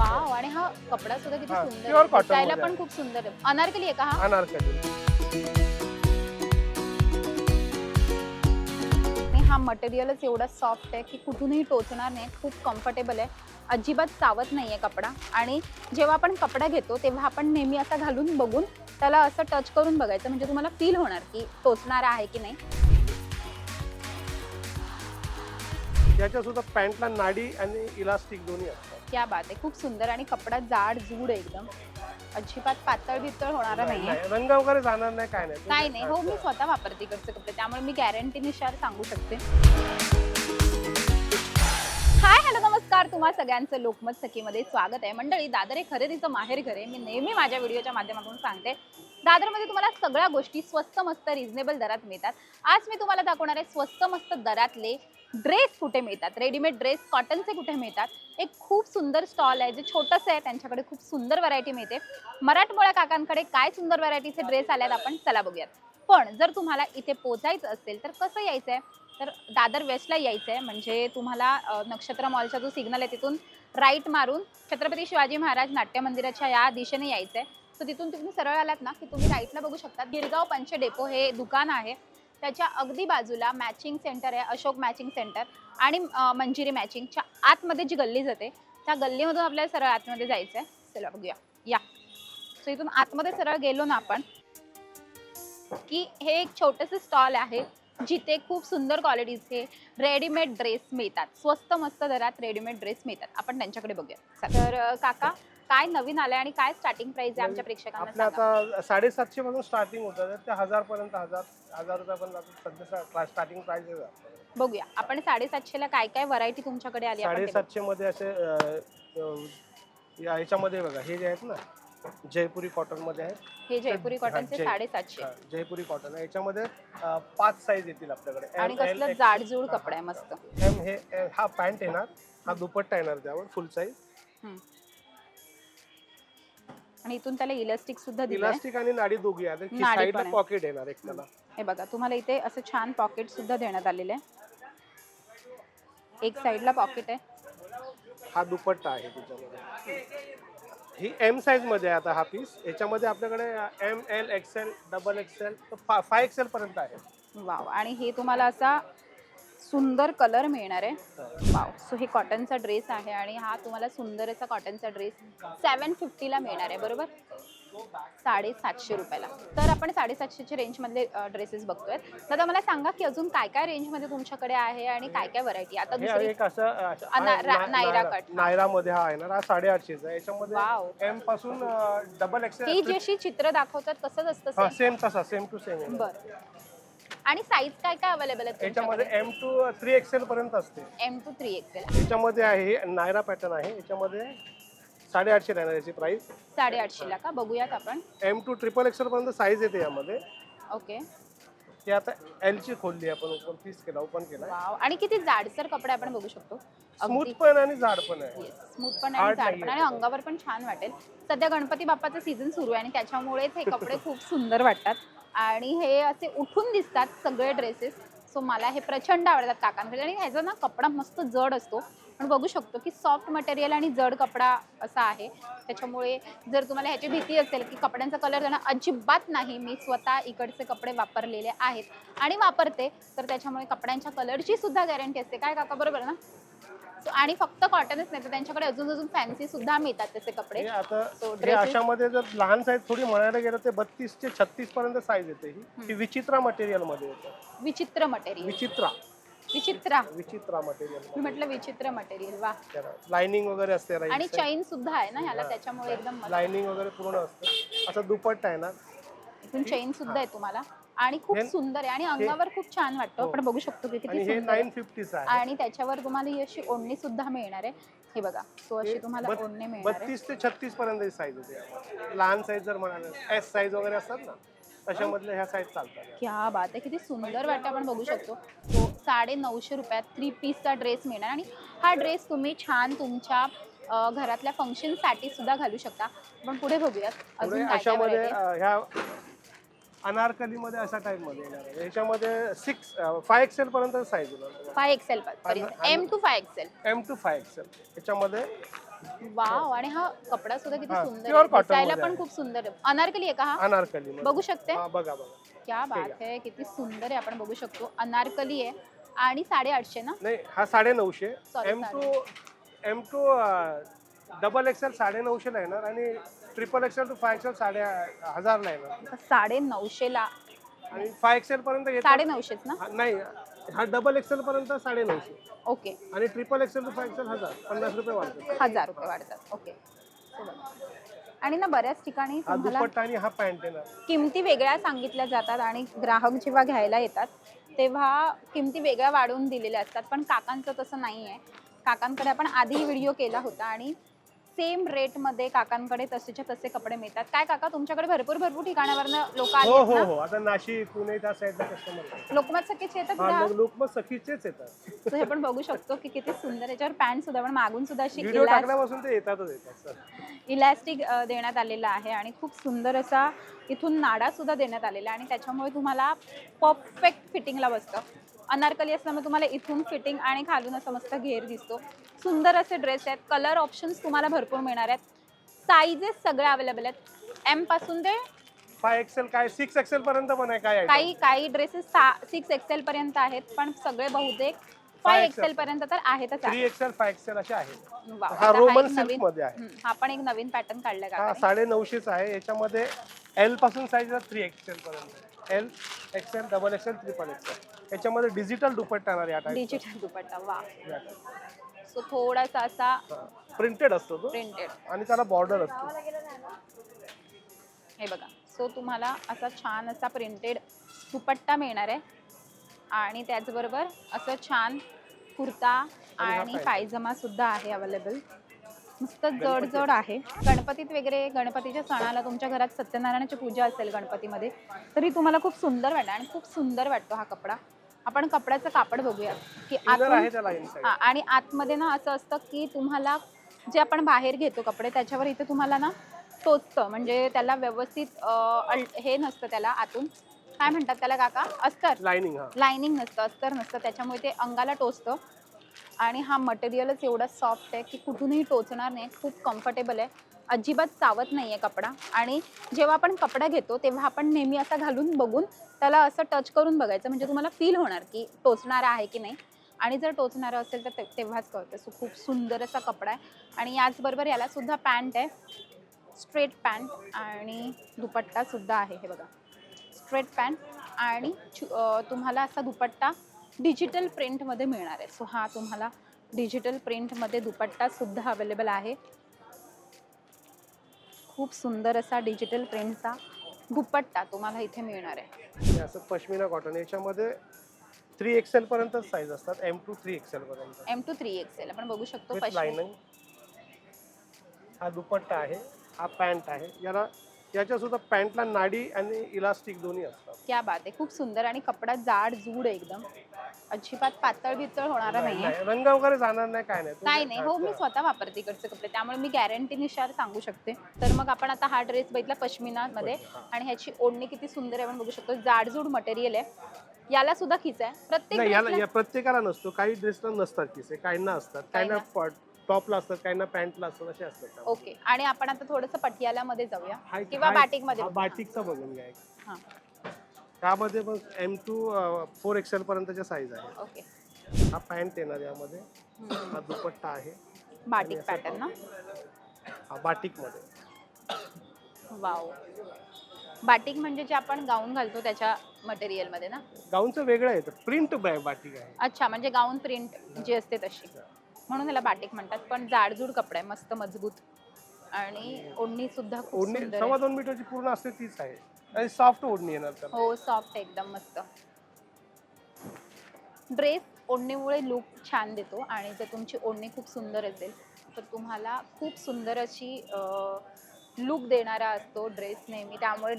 Wow आणि हा कपडा सुद्धा किती हा, सुंदर pure आहे. cotton दिसायला मध्ये पण आहे. खूप सुंदर आहे. अनारकली आहे का हा? अनारकली. आणि हा मटेरियलच एवढा सॉफ्ट आहे की कुठूनही टोचणार नाही खूप कम्फर्टेबल आहे. अजिबात चावत नाही आहे कपडा. आणि जेव्हा आपण कपडा घेतो तेव्हा आपण नेहमी असा घालून बघून त्याला असं टच करून बघायचं. म्हणजे तुम्हाला फील होणार की टोचणारा आहे की नाही. याच्या सुद्धा पॅन्टला नाडी आणि इलास्टिक दोन्ही असतात. क्या बात आहे. खूप सुंदर आणि कपडा जाड जूड एकदम. अजिबात पातळ बितळ होणारा नाही, नाहीये. नाही, रंग वगैरे जाणार नाही काय नाही. काय नाही. हो मी स्वतः वापरते इकडचे कपडे. त्यामुळे मी गॅरंटीनुसार सांगू शकते. हाय हॅलो नमस्कार. तुम्हा सगळ्यांचं लोकमत सखीमध्ये स्वागत आहे. मंडळी दादर हे खरेदीचं माहेर घर आहे. मी नेहमी माझ्या व्हिडिओच्या माध्यमातून सांगते. दादरमध्ये तुम्हाला सगळ्या गोष्टी स्वस्त मस्त रिझनेबल दरात मिळतात. आज मी तुम्हाला दाखवणार आहे स्वस्त मस्त दरातले ड्रेस कुठे मिळतात? रेडीमेड ड्रेस कॉटनचे कुठे मिळतात? एक खूप सुंदर स्टॉल आहे जे छोटंसं आहे त्यांच्याकडे खूप सुंदर व्हरायटी मिळते. मराठमोळ्या काकांकडे काय सुंदर व्हरायटीचे ड्रेस आल्यात आपण चला बघूयात. पण जर तुम्हाला इथे पोचायचं असेल तर कसं यायचं आहे तर दादर वेस्टला यायचं आहे म्हणजे तुम्हाला नक्षत्र मॉलचा जो सिग्नल आहे तिथून राईट मारून छत्रपती शिवाजी महाराज नाट्य मंदिराच्या या दिशेने यायचं आहे सो तिथून तुम्ही सरळ आलात ना की तुम्ही राईटला बघू शकता गिरगाव पंच डेपो हे दुकान आहे. त्याच्या अगदी बाजूला मॅचिंग सेंटर आहे अशोक मॅचिंग सेंटर आणि मंजिरी मॅचिंगच्या आतमध्ये जी गल्ली जाते त्या गल्लीमधून आपल्याला सरळ आतमध्ये जायचं आहे चला बघूया. या. सो इथून आतमध्ये सरळ गेलो ना आपण की हे एक छोटंसं स्टॉल आहे जिथे खूप सुंदर क्वालिटीचे रेडीमेड ड्रेस मिळतात. स्वस्त मस्त दरात रेडीमेड ड्रेस मिळतात. आपण त्यांच्याकडे बघूया. तर काका काय नवीन आलंय आणि काय स्टार्टिंग प्राइस आहे आमच्या प्रेक्षकांना सांगा. आता साडेसातशे पासून स्टार्टिंग होतं तर ते हजार पर्यंत हजार हजार रुपयापर्यंत आता सध्या स्टार्टिंग प्राइस आहे. बघूया. आपण साडेसातशेला काय काय व्हरायटी तुमच्याकडे आली आपण ते बघू. साडेसातशे मध्ये असे अं, अं, या ह्याच्यामध्ये बघा हे जे आहेत ना जयपुरी कॉटनमध्ये आहेत. हे जयपुरी कॉटनचे जय- साडेसातशे. हा, जयपुरी कॉटन आहे याच्यामध्ये अं, पाच साईज येतील आपल्याकडे. आणि L, कसलं XL. जाडजूड कपडा आहे मस्त. एम हे हे- हा पॅन्ट येणार. हा दुपट्टा येणार त्यावर फुल साईज आणि इथून त्याला इलास्टिक सुद्धा दिलंय. इलास्टिक आणि नाडी दोघी आहेत नाडी साईडला पण आहे. पॉकेट येणार एक त्याला. हे बघा तुम्हाला इथे असं छान पॉकेट सुद्धा देण्यात आलेले आहे. एक साईडला पॉकेट आहे. हा दुपट्टा आहे ही एम साईजमध्ये आहे आता हा पीस याच्यामध्ये आपल्याकडे M L XL double XL five XL पर्यंत आहे. वाव. आणि हे तुम्हाला असा सुंदर कलर मिळणार आहे. वाव सो हे कॉटनचा ड्रेस आहे आणि हा तुम्हाला सुंदर असा कॉटनचा ड्रेस सेवन फिफ्टीला मिळणार आहे बरोबर? साडेसातशे रुपयाला. तर आपण साडेसातशेच्या रेंजमधले ड्रेसेस बघतोय दादा मला सांगा की अजून काय काय रेंजमध्ये तुमच्याकडे आहे आणि काय काय व्हरायटी आता दुसरी एक असं ना- नायरा कट. नायरा मध्ये हा. हा साडेआठशेचा आहे. याच्यामध्ये एमपासून डबल ही एक्सेल जशी चित्र दाखवतात तसंच असतं सेम तसा सेम टू सेम बर. आणि साईज काय काय अवेलेबल आहे याच्यामध्ये एम टू थ्री एक्सेल पर्यंत असते. एम टू थ्री एक्सेल याच्यामध्ये आहे नायरा पॅटर्न आहे. याच्यामध्ये साडेआठशे राहणार याची प्राइस साडेआठशेला का? बघूयात आपण. एम टू ट्रिपल एक्सेल पर्यंत साईज येते यामध्ये. ओके हे आता एल ची खोलली आपण ओपन पीस केला ओपन केला वाव आणि किती जाडसर कपडे आपण बघू शकतो? स्मूथ पण आणि जाड पण आहे. स्मूथ पण आणि Hard जाड नाहीये पण. आणि अंगावर पण छान वाटेल. सध्या गणपती बाप्पाचा सीझन सुरू आहे आणि त्याच्यामुळेच हे कपडे खूप सुंदर वाटतात. आणि हे असे उठून दिसतात सगळे ड्रेसेस सो मला हे प्रचंड आवडतात काकांकडे आणि ह्याचा ना कपडा मस्त जड असतो. पण बघू शकतो की सॉफ्ट मटेरियल आणि जड कपडा असा आहे. त्याच्यामुळे जर तुम्हाला ह्याची भीती असेल की कपड्यांचा कलर जाणं अजिबात नाही मी स्वतः इकडचे कपडे वापरलेले आहेत आणि वापरते तर त्याच्यामुळे कपड्यांच्या कलरची सुद्धा गॅरंटी असते. काय काका? बरोबर ना? So, आणि फक्त कॉटनच नाही तर त्यांच्याकडे अजून अजून फॅन्सी सुद्धा मिळतात त्याचे कपडे. हे आता So, हे dresses- अशामध्ये जर लहान साईज थोडी म्हणायला गेलं ते बत्तीस ते छत्तीस पर्यंत साईज येते ही. विचित्रा मटेरियलमध्ये येतं. विचित्र मटेरियल विचित्रा. विचित्रा. विचित्रा मटेरियल म्हटलं विचित्र मटेरियल वा लाइनिंग वगैरे असते आणि चैन सुद्धा आहे ना ह्याला त्याच्यामुळे एकदम मस्त. लाइनिंग वगैरे पूर्ण असतं. असं दुपट्टा आहे ना. इथून चैन सुद्धा आहे तुम्हाला. आणि खूप हे- सुंदर आहे आणि अंगावर खूप छान वाटतं हो. आपण बघू शकतो की आणि किती हे सुंदर आहे. नाईन फिफ्टीच आहे आणि त्याच्यावर तुम्हाला ही अशी ओढणी सुद्धा मिळणार आहे हे बघा सो अशी तुम्हाला ओढणी मिळणार आहे बत्तीस ते छत्तीस पर्यंत साईज होते. लहान साईज जर म्हणाले एस साईज वगैरे असतात ना तशामधल्या ह्या साईज चालतात क्या बात आहे किती सुंदर वाटतं आपण बघू शकतो तो साडे नऊशे रुपयात थ्री पीसचा ड्रेस मिळणार आणि हा ड्रेस तुम्ही छान तुमच्या अ, घरातल्या फंक्शनसाठी सुद्धा घालू शकता पण पुढे बघूयात पुढे अजून काय काय अशामध्ये variety आहे? अं, ह्या अनारकली मध्ये अशा टाइपमध्ये येणार आहे. याच्यामध्ये सिक्स फाय एक्सेल पर्यंत साईज येणार five XL M to five XL M to five XL याच्यामध्ये वाव आणि हा कपडा सुद्धा किती हा, सुंदर pure आहे. cotton दिसायला मध्ये पण आहे. खूप सुंदर आहे. अनारकली आहे का हा? अनारकली बघू शकते? हा बघा बघा. क्या बात आहे. किती सुंदर आहे. आपण बघू शकतो. अनारकली आहे. आणि साडेआठशे ना? नाही हा साडे नऊशे Sorry, M to M to double XL साडे नऊशेला येणार आणि triple XL to five XL साडे हजारला येणार. साडे नऊशेला आणि फाय एक्सेल पर्यंत साडे नऊशेच ना? हा, नाही हा डबल एक्सेल पर्यंत साडे नऊशे. ओके. आणि triple XL to five XL हजार पन्नास रुपये वाढतात. हजार रुपये वाढतात ओके. आणि ना बऱ्याच ठिकाणी हा तुम्हाला दुपट्टा आणि हा पॅन्ट येणार. किमती वेगळ्या सांगितल्या जातात आणि ग्राहक जेव्हा घ्यायला येतात तेव्हा किमती वेगळ्या वाढवून दिलेल्या असतात. पण काकांचं तसं नाही आहे काकांकडे आपण आधी व्हिडिओ केला होता आणि सेम रेटमध्ये काकांकडे तसेच्या तसे कपडे मिळतात. काय काका तुमच्याकडे भरपूर भरपूर ठिकाणावरनं लोक हो आले हो ना? हो. आता नाशिक पुणे त्या साईडला कस्टमर लोकमत सखीचे येतात हा का? मग लोक मग सखीचेच येतात. हे पण बघू शकतो की किती सुंदर याच्यावर पॅन्ट सुद्धा पण मागून सुद्धा अशी व्हिडिओ टाकल्यापासून ते येतातच येतात इलॅस्टिक अ, देण्यात आलेला आहे आणि खूप सुंदर असा इथून नाडा सुद्धा देण्यात आलेला आहे. आणि त्याच्यामुळे तुम्हाला परफेक्ट फिटिंगला बसतं. अनारकली असल्यामुळे तुम्हाला इथून फिटिंग आणि खालून असं मस्त घेर दिसतो. सुंदर असे ड्रेस आहेत. कलर ऑप्शन्स तुम्हाला भरपूर मिळणार आहेत. साईजेस सगळे अवेलेबल आहेत. एमपासून ते फाय एक्सेल काय सिक्स एक्सेल पर्यंत पण आहे काय? काही काही ड्रेसेस सिक्स एक्सेल पर्यंत आहेत. पण सगळे बहुतेक फाय. एक्सेल पर्यंत तर आहेतच थ्री एक्सेल फाय एक्सेल असे आहेत. हा रोमन सिल्क नवीन मध्ये आहे. हा पण एक नवीन पॅटर्न काढलाय हा का साडे नऊशेच आहे. याच्यामध्ये एलपासून साईज थ्री एक्सेल पर्यंत L XL double XL triple XL याच्यामध्ये डिजिटल दुपट्टा येणार या डिजिटल दुपट्टा वा. सो थोडासा असा प्रिंटेड असतो तो. प्रिंटेड आणि त्याला बॉर्डर असतो. हे बघा. सो तुम्हाला असा छान असा प्रिंटेड दुपट्टा मिळणार आहे. आणि त्याचबरोबर असं छान कुर्ता आणि. पायजमा सुद्धा आहे अवेलेबल मस्त जड जड आहे. गणपतीत वगैरे गणपतीच्या सणाला तुमच्या घरात सत्यनारायणाची पूजा असेल गणपतीमध्ये तरी तुम्हाला खूप सुंदर वाटतं आणि खूप सुंदर वाटतो हा कपडा. आपण कपड्याचं कापड बघूया की हा आणि आतमध्ये ना असं असतं की तुम्हाला जे आपण बाहेर घेतो कपडे त्याच्यावर इथे तुम्हाला ना टोचतं. म्हणजे त्याला व्यवस्थित हे नसतं त्याला आतून. काय म्हणतात त्याला काका? अस्तर. लाइनिंग हा. लाइनिंग नसतं अस्तर नसतं. त्याच्यामुळे ते अंगाला टोचतं. आणि हा मटेरियलच एवढा सॉफ्ट आहे की कुठूनही टोचणार नाही खूप कम्फर्टेबल आहे. अजिबात चावत नाही आहे कपडा. आणि जेव्हा आपण कपडा घेतो तेव्हा आपण नेहमी असा घालून बघून त्याला असं टच करून बघायचं. म्हणजे तुम्हाला फील होणार की टोचणारा आहे की नाही. आणि जर टोचणारं असेल तर ते- तेव्हाच कळतं. सो खूप सुंदर असा कपडा आहे. आणि याचबरोबर यालासुद्धा पॅन्ट आहे. स्ट्रेट पॅन्ट आणि दुपट्टासुद्धा आहे हे बघा. स्ट्रेट पॅन्ट आणि तुम्हाला असा दुपट्टा डिजिटल प्रिंटमध्ये मिळणार आहे. सो हा तुम्हाला डिजिटल प्रिंटमध्ये दुपट्टा सुद्धा अवेलेबल आहे. खूप सुंदर असा डिजिटल प्रिंटचा दुपट्टा तुम्हाला इथे मिळणार आहे. असं पश्मिना कॉटन याच्यामध्ये थ्री एक्सेल पर्यंत साईज असतात. एम टू थ्री एक्सेल पर्यंत. एम टू थ्री एक्सेल आपण बघू शकतो हा दुपट्टा आहे. हा पॅन्ट आहे. याला याच्या सुद्धा पॅन्टला नाडी आणि इलास्टिक दोन्ही असतात. क्या बात आहे. खूप सुंदर आणि कपडा जाड जूड आहे एकदम. अजिबात पातळ बितळ होणारा नाहीये. नाही, रंग वगैरे जाणार नाही काय नाही. नाही नाही. हो मी स्वतः वापरते इकडचे कपडे. त्यामुळे मी गॅरंटीनुसार सांगू शकते. तर मग आपण आता हा ड्रेस बघितला पश्मिना. मध्ये. आणि ह्याची ओढणी किती सुंदर आहे आपण बघू शकतो. जाडजूड मटेरियल आहे. याला सुद्धा खिच आहे. प्रत्येक नाही याला ड्रेसला या प्रत्येकाला नसतो. काही ड्रेसला नसतात किसे काहींना असतात. काहींना. टॉपला असतात काहींना पॅन्टला असतात असे असतात. ओके. आणि आपण आता थोडस पटियाला मध्ये जाऊया किंवा बाटिकमध्ये. बाटिकचा बघून घ्या एक. हा. त्यामध्ये पण एम टू फोर एक्सेल पर्यंतच्या साईज आहे. ओके. हा पॅन्ट येणार यामध्ये. हा दुपट्टा आहे. बाटिक पॅटर्न ना? हा बाटिकमध्ये वाव. बाटिक म्हणजे जे आपण गाऊन घालतो त्याच्या मटेरियलमध्ये ना? गाऊनचं वेगळं येतं प्रिंट बाटिक आहे. अच्छा म्हणजे गाऊन प्रिंट जी असते तशी. म्हणून त्याला बाटिक म्हणतात. पण जाडजूड कपडा आहे मस्त मजबूत. आणि ओढणी सुद्धा खूप ओढणी सुंदर सव्वा आहे. दोन मीटरची पूर्ण असते तीच आहे. आणि सॉफ्ट ओढणी येणार त्याला. हो सॉफ्ट एकदम मस्त. ड्रेस ओढणीमुळे लुक छान देतो आणि जर तुमची ओढणी खूप सुंदर असेल तर तुम्हाला खूप सुंदर अशी लुक देणारा असतो ड्रेस नेहमी. त्यामुळे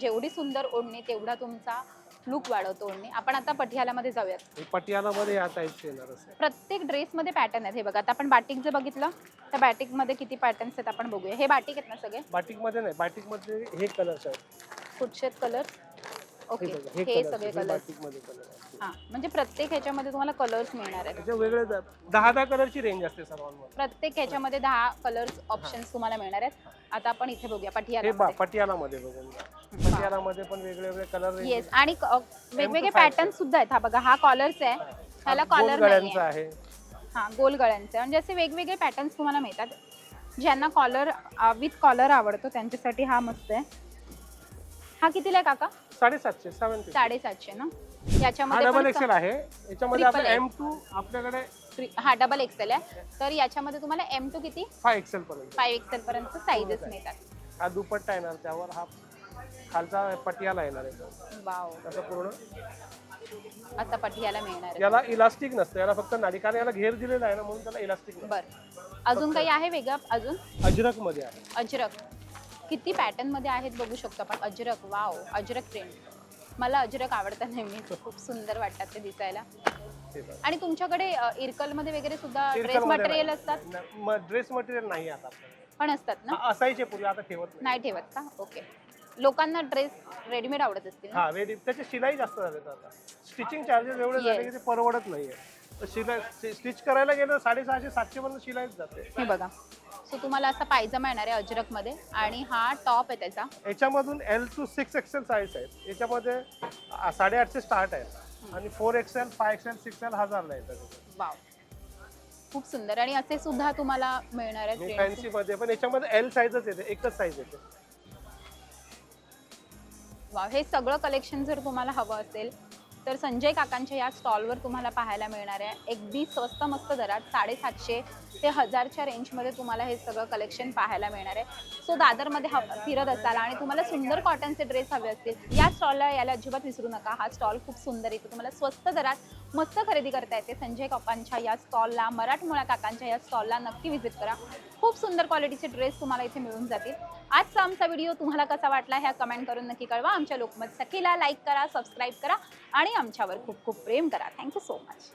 जेवढी सुंदर ओढणी तेवढा तुमचा लुक वाढवतो ओढणी आपण आता पटियालामध्ये जाऊयात. हे पटियालामध्ये या टाईपचे येणार असेल. प्रत्येक ड्रेसमध्ये पॅटर्न आहेत. हे बघा आता आपण बाटिक जर बघितलं तर बाटिकमध्ये किती पॅटर्न्स आहेत आपण बघूया. हे बाटिक आहेत ना सगळे? बाटिकमध्ये नाही बाटिकमध्ये हे कलर्स आहेत. कुठचे कलर ओके हे सगळे आहेत, हे कलर्स. हा म्हणजे प्रत्येक ह्याच्यामध्ये तुम्हाला कलर्स मिळणार आहेत. वेगळे दहा दहा कलरची रेंज असते सर्वांमध्ये. प्रत्येक ह्याच्यामध्ये दहा कलर्स ऑप्शन्स तुम्हाला मिळणार आहेत. आता आपण इथे बघूया हे पटियाला पटियालामध्ये बघून घ्या. पटियालामध्ये पण वेगळे वेगळे कलर येस आणि क- वेगवेगळे five पॅटर्न सुद्धा आहेत. हा बघा हा कॉलरच आहे ह्याला कॉलर गळ्यांचा नाही आहे. हा गोल गळ्यांचे म्हणजे असे वेगवेगळे पॅटर्न्स तुम्हाला मिळतात. ज्यांना कॉलर विथ कॉलर आवडतो त्यांच्यासाठी हा मस्त आहे. हा कितीला आहे काका? साडेसातशे सेवन साडेसातशे ना? हा याच्यामध्ये डबल पण एक्सेल आहे. याच्यामध्ये Triple आपलं X. एम टू आपल्याकडे हा डबल एक्सेल आहे. तर याच्यामध्ये तुम्हाला एम टू किती? फाय एक्सेल पर्यंत. फाईव्ह एक्सेल पर्यंत साईजेस मिळतात. हा दुपट्टा येणार त्यावर हा खालचा पटियाला येणार आहे. वाव. असं पूर्ण. असा पटियाला मिळणार आहे. याला इलास्टिक नसतं याला फक्त नाडी कारण याला घेर दिलेला आहे ना म्हणून त्याला इलास्टिक नसतं. बर. अजून काही आहे वेगळं? अजून? अजरकमध्ये आहे. अजरक. किती पॅटर्नमध्ये आहेत बघू शकतो आपण. अजरक वाव अजरक प्रिंट मला अजरक आवडतात नेहमी. खूप सुंदर वाटतात ते दिसायला. आणि तुमच्याकडे इरकलमध्ये वगैरे सुद्धा ड्रेस इरकलमध्ये मटेरियल. असतात? ड्रेस मटेरियल नाही आता. पण असतात ना? असायचे पूर्वी आता ठेवत नाही. ठेवत का? ओके लोकांना ड्रेस रेडीमेड आवडत असतील हा रेडी त्याची शिलाई जास्त झाले आता. स्टिचिंग चार्जेस एवढे झाले की. ते परवडत नाहीये. शिलाई स्टिच करायला गेलं साडेसहाशे सातशे पर्यंत शिलाईच जाते. हे बघा. सो तुम्हाला असा पायजमा येणार आहे अजरकमध्ये आणि हा टॉप आहे त्याचा. याच्यामधून L to six XL size आहेत. याच्यामध्ये आ, साडेआठशे स्टार्ट आहेत. आणि four XL five XL six L हजारला येतात वाव खूप सुंदर. आणि असे सुद्धा तुम्हाला मिळणार आहेत prints. फॅन्सी मध्ये. पण याच्यामध्ये एल साईजच येते. एकच साईज येते. वाव हे सगळं कलेक्शन जर तुम्हाला हवं असेल तर संजय काकांच्या या स्टॉलवर तुम्हाला पाहायला मिळणार आहे. अगदी स्वस्त मस्त दरात साडेसातशे ते हजारच्या रेंजमध्ये तुम्हाला हे सगळं कलेक्शन पाहायला मिळणार आहे. सो दादरमध्ये ह फिरत असाल आणि तुम्हाला सुंदर कॉटनचे ड्रेस हवे असतील या स्टॉलला यायला अजिबात विसरू नका. हा स्टॉल खूप सुंदर येतो इथे तुम्हाला स्वस्त दरात मस्त खरेदी करता येते. संजय काकांच्या या स्टॉलला मराठमोळा काकांच्या या स्टॉलला नक्की व्हिजिट करा. खूप सुंदर क्वालिटीचे ड्रेस तुम्हाला इथे मिळून जातील. आजचा आमचा व्हिडिओ तुम्हाला कसा वाटला ह्या कमेंट करून नक्की कळवा. आमच्या लोकमत सखीला लाईक करा सबस्क्राईब करा आणि आमच्यावर खूप खूप प्रेम करा. Thank you so much